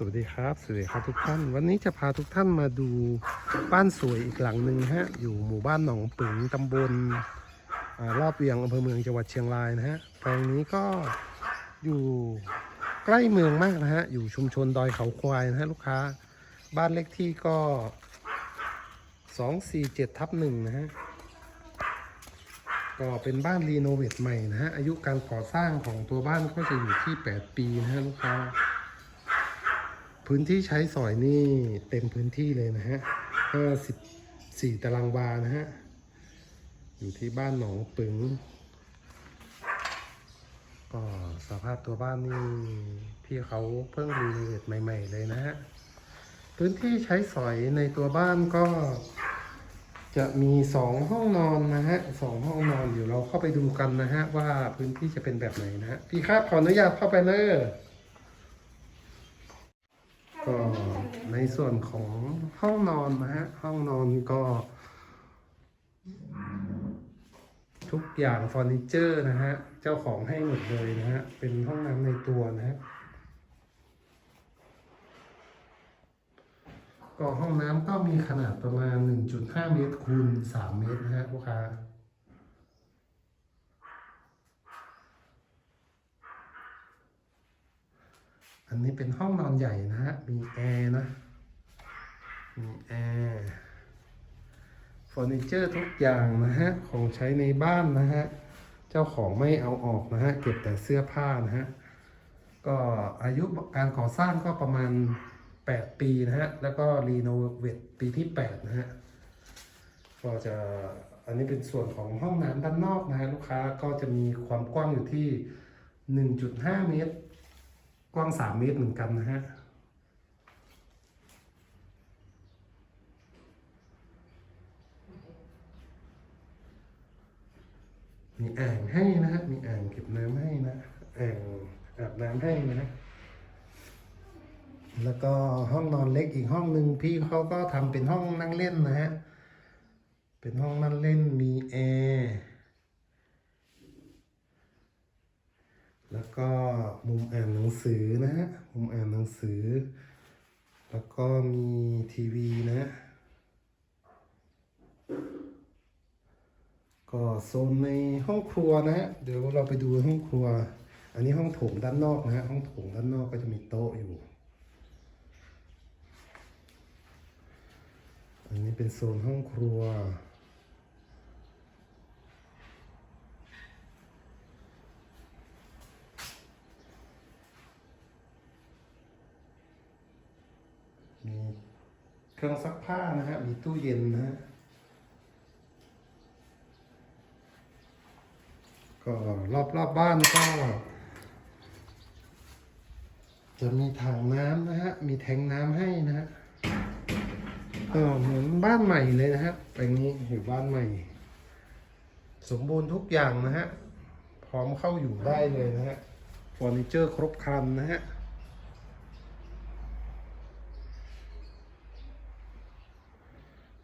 สวัสดีครับ สวัสดีครับทุกท่าน วันนี้จะพาทุกท่านมาดูบ้านสวยอีกหลังหนึ่งฮะ อยู่หมู่บ้านหนองปึงตำบลรอบเวียงอำเภอเมืองจังหวัดเชียงรายนะฮะ แปลงนี้ก็อยู่ใกล้เมืองมากนะฮะ อยู่ชุมชนดอยเขาควายนะฮะลูกค้า บ้านเลขที่ก็ 247ทับหนึ่งนะฮะ ก็เป็นบ้านรีโนเวทใหม่นะฮะ อายุการก่อสร้างของตัวบ้านก็จะอยู่ที่ 8 ปีนะฮะลูกค้า พื้นที่ใช้สอยนี่เต็มพื้นที่เลยนะฮะ54ตารางวานะฮะ อยู่ที่บ้านหนองปึงก็สภาพตัวบ้านนี่พี่เขาเพิ่งรีโนเวทใหม่ ๆ เลยนะฮะ พื้นที่ใช้สอยในตัวบ้านก็จะมีสองห้องนอนนะฮะสองห้องนอนเดี๋ยวเราเข้าไปดูกันนะฮะ ว่าพื้นที่จะเป็นแบบไหนนะฮะพี่ครับขออนุญาตเข้าไปเลย ก็ในส่วนของห้องนอนนะฮะ ห้องนอนก็ ทุกอย่างเฟอร์นิเจอร์นะฮะ เจ้าของให้หมดเลยนะฮะ เป็นห้องน้ำในตัวนะฮะ ก็ห้องน้ำก็มีขนาดประมาณ 1.5 เมตรคูณ 3 เมตรนะฮะลูกค้า อันนี้เป็นห้องนอนใหญ่นะฮะ มีแอร์นะ มีแอร์เฟอร์นิเจอร์ทุกอย่างนะฮะ ของใช้ในบ้านนะฮะ เจ้าของไม่เอาออกนะฮะ เก็บแต่เสื้อผ้านะฮะ ก็อายุการก่อสร้างก็ประมาณ 8 ปีนะฮะ แล้วก็รีโนเวทปีที่ 8 นะฮะ ก็จะอันนี้เป็นส่วนของห้องน้ำด้านนอกนะฮะ ลูกค้าก็จะมีความกว้างอยู่ที่ 1.5 เมตร ว้าง3เมตรเหมือนกันนะฮะมีอ่างให้นะฮะมีอ่างเก็บน้ำให้นะอ่างอาบน้ำให้นะ แล้วก็ห้องนอนเล็กอีกห้องหนึ่งพี่เขาก็ทำเป็นห้องนั่งเล่นนะฮะ เป็นห้องนั่งเล่นมีแอร์ แล้วก็มุมอ่านหนังสือนะฮะ มุมอ่านหนังสือ แล้วก็มีทีวีนะ ก็โซนในห้องครัวนะฮะ เดี๋ยวเราไปดูห้องครัว อันนี้ห้องโถงด้านนอกนะฮะ ห้องโถงด้านนอกก็จะมีโต๊ะอยู่ อันนี้เป็นโซนห้องครัว มีเครื่องซักผ้านะฮะ มีตู้เย็นนะฮะ ก็รอบรอบบ้านก็ จะมีถังน้ำนะฮะ มีแทงน้ำให้นะฮะก็เหมือนบ้านใหม่เลยนะฮะแปลงนี้อยู่บ้านใหม่ สมบูรณ์ทุกอย่างนะฮะ พร้อมเข้าอยู่ได้เลยนะฮะเฟอร์นิเจอร์ครบครันนะฮะ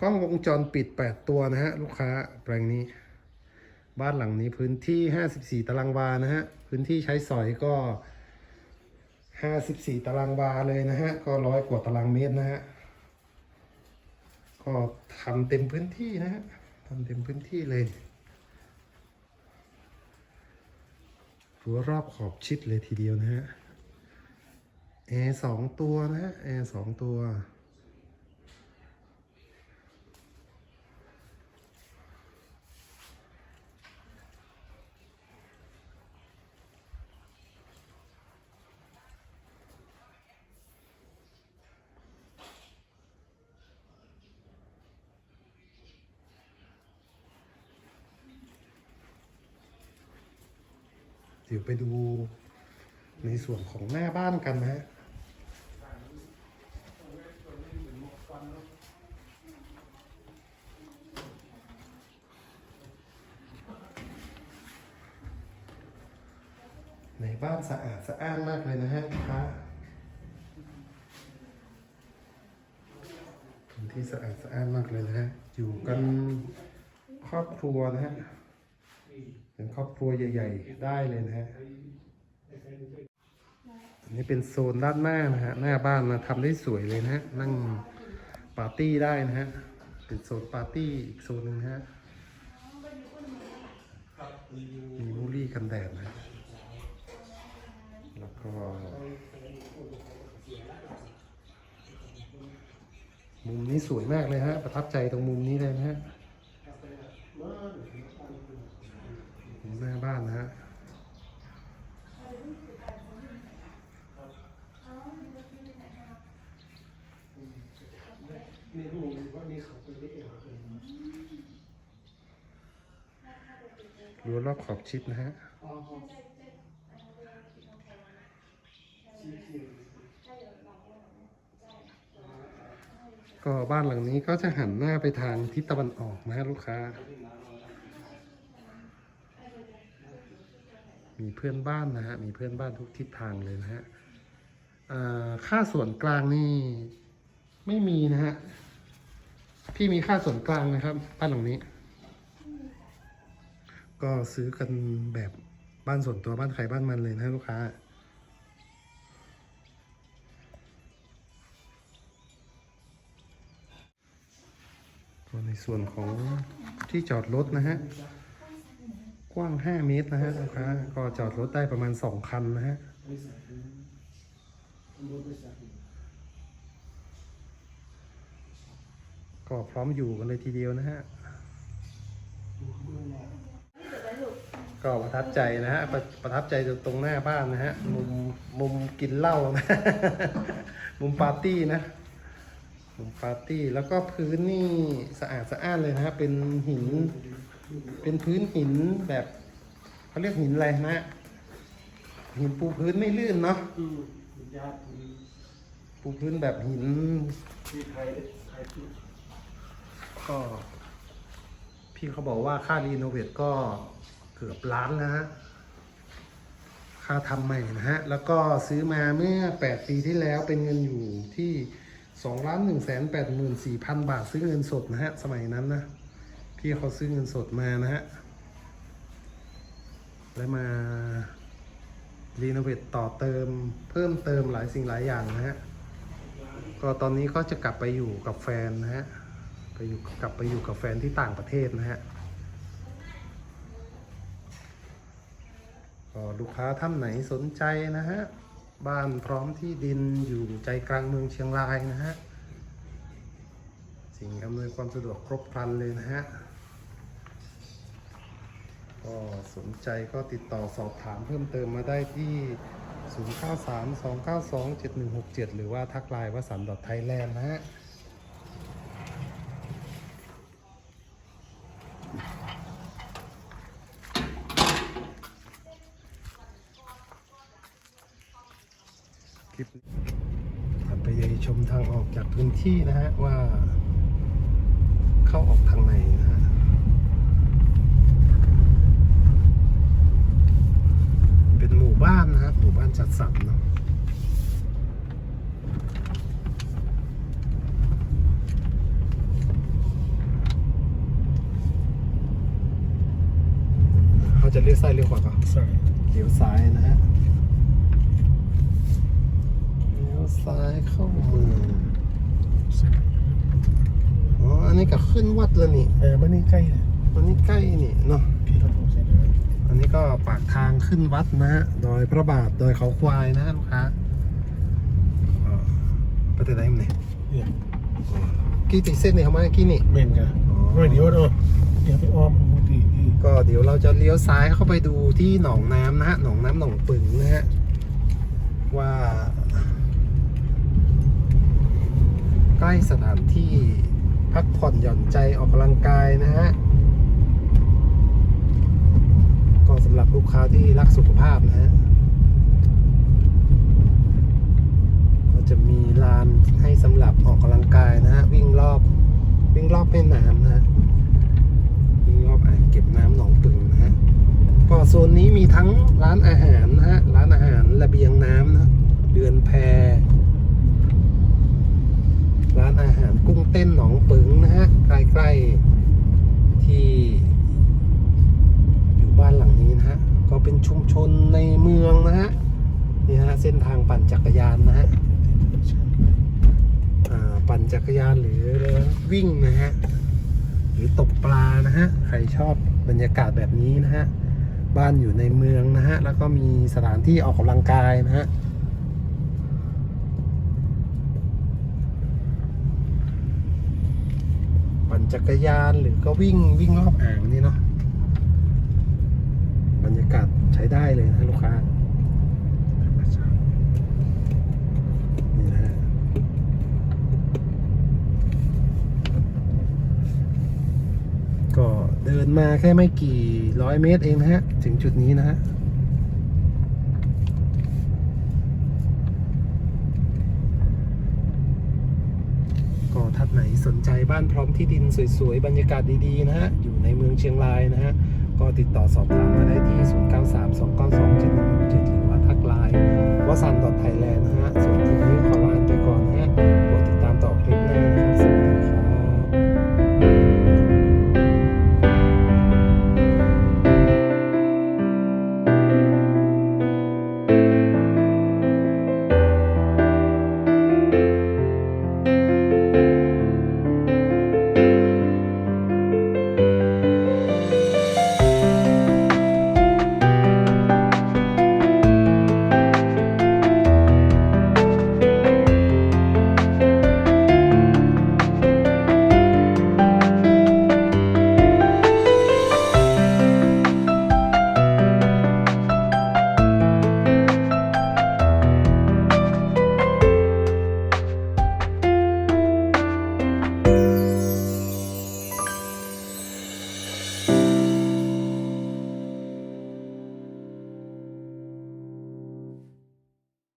ล้องวงจรปิด 8 ตัวนะฮะ ลูกค้าแปลงนี้ บ้านหลังนี้พื้นที่ 54 ตารางวานะฮะ พื้นที่ใช้สอยก็ 54 ตารางวาเลยนะฮะ ก็ร้อยกว่าตารางเมตรนะฮะ ก็ทำเต็มพื้นที่นะฮะทำเต็มพื้นที่เลยรั้วรอบขอบชิดเลยทีเดียวนะฮะแอร์สองตัวนะฮะแอร์สองตัว ดี๋ยวไปดูในส่วนของหน้าบ้านกันนะฮะในบ้านสะอาดสะอ้านมากเลยนะฮะค้าพื้นที่สะอาดสะอ้านมากเลยนะฮะ อยู่กันครอบครัวนะฮะ เป็นครอบครัวใหญ่ ๆ ได้เลยนะฮะอันนี่เป็นโซนด้านหน้านะฮะ หน้าบ้านนะทำได้สวยเลยนะฮะ นั่งปาร์ตี้ได้นะฮะ เป็นโซนปาร์ตี้อีกโซนหนึ่งนะฮะ มีมูลี่กันแดดนะ แล้วก็มุมนี้สวยมากเลยฮะ ประทับใจตรงมุมนี้เลยนะฮะมุมหน้า บ้านนะฮะนี่รู้ว่านี่เขาไปได้เองเลยรั้วรอบขอบชิดนะฮะก็บ้านหลังนี้ก็จะหันหน้าไปทางทิศตะวันออกนะฮะลูกค้า มีเพื่อนบ้านนะฮะ มีเพื่อนบ้านทุกทิศทางเลยนะฮะค่าส่วนกลางนี่ไม่มีนะฮะ พี่มีค่าส่วนกลางนะครับบ้านหลังนี้ ก็ซื้อกันแบบบ้านส่วนตัวบ้านใครบ้านมันเลยนะลูกค้าก็ในส่วนของที่จอดรถนะฮะ กว้าง 5 เมตรนะฮะลูกค้าก็จอดรถได้ประมาณ 2 คันนะฮะบริษัทรถบก็พร้อมอยู่กันเลยทีเดียวนะฮะดูเบื้องหลังก็ประทับใจนะฮะประประทับใจตรงหน้าบ้านนะฮะ มุมมุมกินเหล้านะมุมปาร์ตี้นะมุมปาร์ตี้แล้วก็พื้นนี่สะอาดสะอ้านเลยนะฮะ เป็นหิน เป็นพื้นหินแบบเขาเรียกหินอะไรนะ หินปูพื้นไม่ลื่นเนาะปูพื้นแบบหินก็พี่เขาบอกว่าค่ารีโนเวทก็เกือบล้านนะฮะ ค่าทำใหม่นะฮะ แล้วก็ซื้อมาเมื่อ 8 ปีที่แล้วเป็นเงินอยู่ที่2ล้าน1แสน8 4 0 0 0 บาทซื้อเงินสดนะฮะ สมัยนั้นนะ พี่เขาซื้อเงินสดมานะฮะ แล้วมารีโนเวทต่อเติมเพิ่มเติมหลายสิ่งหลายอย่างนะฮะ ก็ตอนนี้ก็จะกลับไปอยู่กับแฟนนะฮะ ไปอยู่กลับไปอยู่กับแฟนที่ต่างประเทศนะฮะก็ลูกค้าท่านไหนสนใจนะฮะ บ้านพร้อมที่ดินอยู่ใจกลางเมืองเชียงรายนะฮะ สิ่งอำนวยความสะดวกครบครันเลยนะฮะ ก็สนใจก็ติดต่อสอบถามเพิ่มเติมมาได้ที่ 0932927167 หรือว่าทักไลน์วสันดต์ไทยแลนด์นะฮะคลิปไปยชมทางออกจากพื้นที่นะฮะว่าเข้าออกทางไหนนะฮะ เป็นห มู่บ้านนะฮะหมู่บ้านจัดสรรเนาะเขาจะเลี้ยวซ้ายเลี้ยวขวาก่อนใช่เลี้ยวซ้ายนะฮะเลี้ยวซ้ายเข้าเมืองอ๋ออันนี้ก็ขึ้นวัดแล้วนี่เออบ้านนี้ใกล้เลยอันนี้ใกล้นี่เนาะพี่เราต้องเซ็ นเลยอันนี้ก็ปากทางขึ้นวัดนะฮะดอยพระบาทดอยเขาควายนะฮะลูกค้าอ่าไปแต่ไหนมันเนี่ยเนี่ยกี่ติเส้นเนี่ยเขามากี่นี่เมนกันร้อยเดียวเนาะเดี๋ยวไปอ้อมมูตีที่ก็เดี๋ยวเราจะเลี้ยวซ้ายเข้าไปดูที่หนองน้ำนะฮะหนองน้ำหนองปึงนะฮะว่า ใกล้สถานที่พักผ่อนหย่อนใจออกกำลังกายนะฮะ ก็สำหรับลูก ค้าที่รักสุขภาพนะฮะก็จะมีลานให้สำหรับออกกำลังกายนะฮะวิ่งรอบวิ่งรอบแม่น้ำนะฮะวิ่งรอบอ่างเก็บน้ำหนองปึงนะฮะก็โซนนี้มีทั้งร้านอาหารนะฮะร้านอาหารระเบียงน้ำนะเดือนแพร้านอาหารกุ้งเต้นหนองนะฮะ ใกล้ๆที่ อยู่บ้านหลังนี้นะฮะ ก็เป็น ชุมชนในเมืองนะฮะนี่ฮะเส้นทางปั่นจักรยานนะฮะปั่นจักรยานหรือวิ่งนะฮะหรือตกปลานะฮะใครชอบบรรยากาศแบบนี้นะฮะบ้านอยู่ในเมืองนะฮะแล้วก็มีสถานที่ออกกำลังกายนะฮะปั่นจักรยานหรือก็วิ่งวิ่งรอบอ่างนี่เนาะ รรยากาศใช้ได้เลยนะลูกค้านี่นะก็เดินมาแค่ไม่กี่ร้อยเมตรเองนะฮะ ถึงจุดนี้นะฮะก็ท่านไหนสนใจบ้านพร้อมที่ดินสวยๆ บรรยากาศดีๆ นะฮะ อยู่ในเมืองเชียงรายนะฮะ ก็ติดต่อสอบถามมาได้ที่ 0932927167หรือว่าทักไลน์วสันต์ไทยแลนด์นะฮะส่วนคลิปนี้